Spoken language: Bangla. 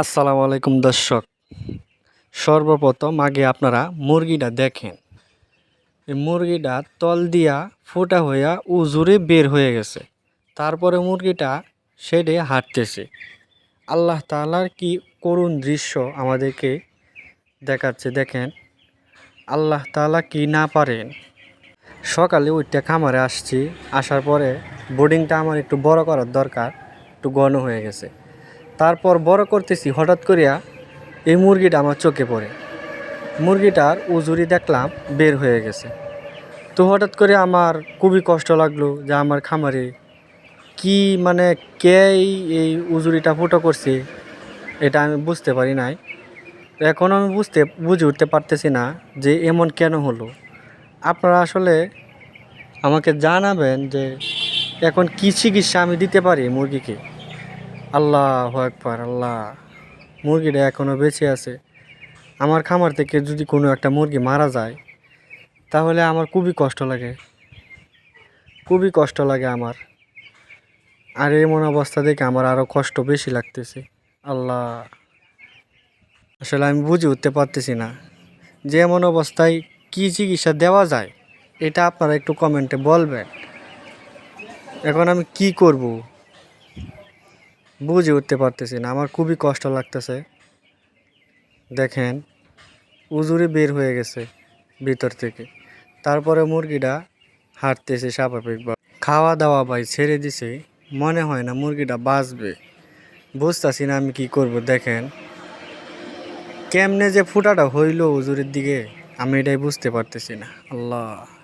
আসসালামু আলাইকুম দর্শক। সর্বপ্রথম আগে আপনারা মুরগিটা দেখেন। এই মুরগিটা তল দিয়া ফোটা হইয়া উজুরে বের হয়ে গেছে। তারপরে মুরগিটা সেডে হাঁটতেছে। আল্লাহ তাআলার কি করুণ দৃশ্য আমাদেরকে দেখাচ্ছে দেখেন। আল্লাহ তালা কি না পারেন? সকালে ওইটা খামারে আসছি, আসার পরে বোর্ডিংটা আমার একটু বড় করার দরকার, একটু ঘন হয়ে গেছে। তারপর বড় করতেছি, হঠাৎ করিয়া এই মুরগিটা আমার চোখে পড়ে। মুরগিটার উজুরি দেখলাম, বের হয়ে গেছে। তো হঠাৎ করে আমার খুবই কষ্ট লাগল যে আমার খামারে কি মানে কে এই- উজুরিটা ফুটো করছে, এটা আমি বুঝতে পারি নাই। এখন আমি বুঝতে, বুঝে উঠতে পারতেছি না যে এমন কেন হলো। আপনারা আসলে আমাকে জানাবেন যে এখন কী চিকিৎসা আমি দিতে পারি মুরগিকে? আল্লাহ একবার আল্লাহ। মুরগিটা এখনও বেঁচে আছে। আমার খামার থেকে যদি কোনো একটা মুরগি মারা যায়, তাহলে আমার খুবই কষ্ট লাগে। খুবই কষ্ট লাগে আমার। আর এমন অবস্থা দেখে আমার আরও কষ্ট বেশি লাগতেছে। আল্লাহ। আসলে আমি বুঝে উঠতে পারতেছি না যে এমন অবস্থায় কী চিকিৎসা দেওয়া যায়, এটা আপনারা একটু কমেন্টে বলবেন। এখন আমি কি করব? বুঝে উঠতে পারতেছি না, আমার খুবই কষ্ট লাগতেছে। দেখেন, উজুরি বের হয়ে গেছে ভিতর থেকে। তারপরে মুরগিটা হাঁটতেছে স্বাভাবিকভাবে। খাওয়া দাওয়া ভাই ছেড়ে দিছে, মনে হয় না মুরগিটা বাঁচবে। বুঝতেছি না আমি কি করব, দেখেন। কেমনে যে ফুটাটা হইল উজুরের দিকে, আমি এটাই বুঝতে পারতেছি না। আল্লাহ।